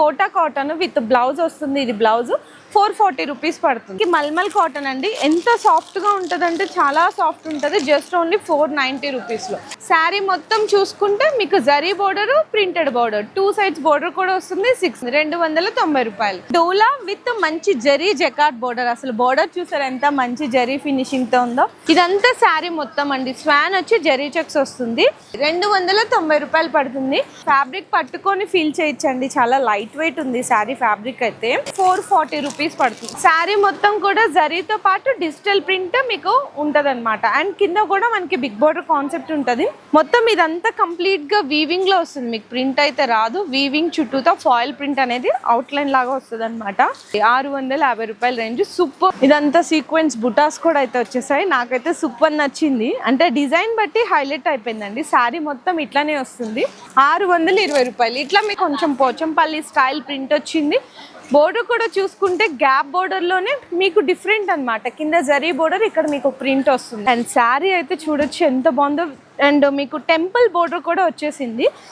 Quota cotton with blouse వస్తుంది. ఇది blouse four forty rupees పడుతుంది. మల్మల్ కాటన్ అండి. ఎంత సాఫ్ట్గా అంటే చాలా సాఫ్ట్ ఉంటుంది. జస్ట్ ఓన్లీ ఫోర్ నైన్టీ రూపీస్లో. శారీ మొత్తం చూసుకుంటే మీకు zari border printed border two sides border కూడా వస్తుంది. సిక్స్ రెండు వందల తొంభై రూపాయలు. డోలా విత్ మంచి జరీ జకాట్ బోర్డర్ అసలు బోర్డర్ చూసారు ఎంత మంచి జరీ ఫినిషింగ్తో ఉందో? ఇదంతా శారీ మొత్తం అండి. స్వాన్ వచ్చి జరీ చెక్స్ వస్తుంది. రెండు వందల తొంభై రూపాయలు పడుతుంది. ఫ్యాబ్రిక్ పట్టుకొని ఫీల్ చేయొచ్చండి చాలా లైట్ వెయిట్ ఉంది శారీ ఫ్యాబ్రిక్ అయితే ఫోర్ ఫార్టీ రూపీస్ పడుతుంది. శారీ మొత్తం కూడా జరీతో పాటు డిజిటల్ ప్రింట్ మీకు ఉంటది అండ్ కింద కూడా మనకి బిగ్ బోర్డర్ కాన్సెప్ట్ ఉంటుంది. మొత్తం ఇదంతా కంప్లీట్గా వీవింగ్లో వస్తుంది. మీకు ప్రింట్ అయితే రాదు. వీవింగ్ చుట్టూతో ఫాయిల్ ప్రింట్ అనేది అవుట్ లైన్ లాగా వస్తుంది అనమాట ఆరు వందల యాభై రూపాయల రేంజ్ సూపర్ ఇదంతా సీక్వెన్స్ బుటాస్ కూడా అయితే వచ్చేసాయి. నాకైతే సూపర్ నచ్చింది. అంటే డిజైన్ బట్టి హైలైట్ అయిపోయిందండి. శారీ మొత్తం ఇట్లానే వస్తుంది. ఆరు వందల ఇరవై రూపాయలు. ఇట్లా మీకు కొంచెం పోచంపల్లి స్టైల్ ప్రింట్ వచ్చింది. బోర్డర్ కూడా చూసుకుంటే గ్యాప్ బోర్డర్లోనే మీకు డిఫరెంట్ అనమాట కింద జరీ బోర్డర్ ఇక్కడ మీకు ప్రింట్ వస్తుంది. అండ్ శారీ అయితే చూడొచ్చు ఎంత బాగుందో. అండ్ మీకు టెంపుల్ బోర్డర్ కూడా వచ్చేసింది.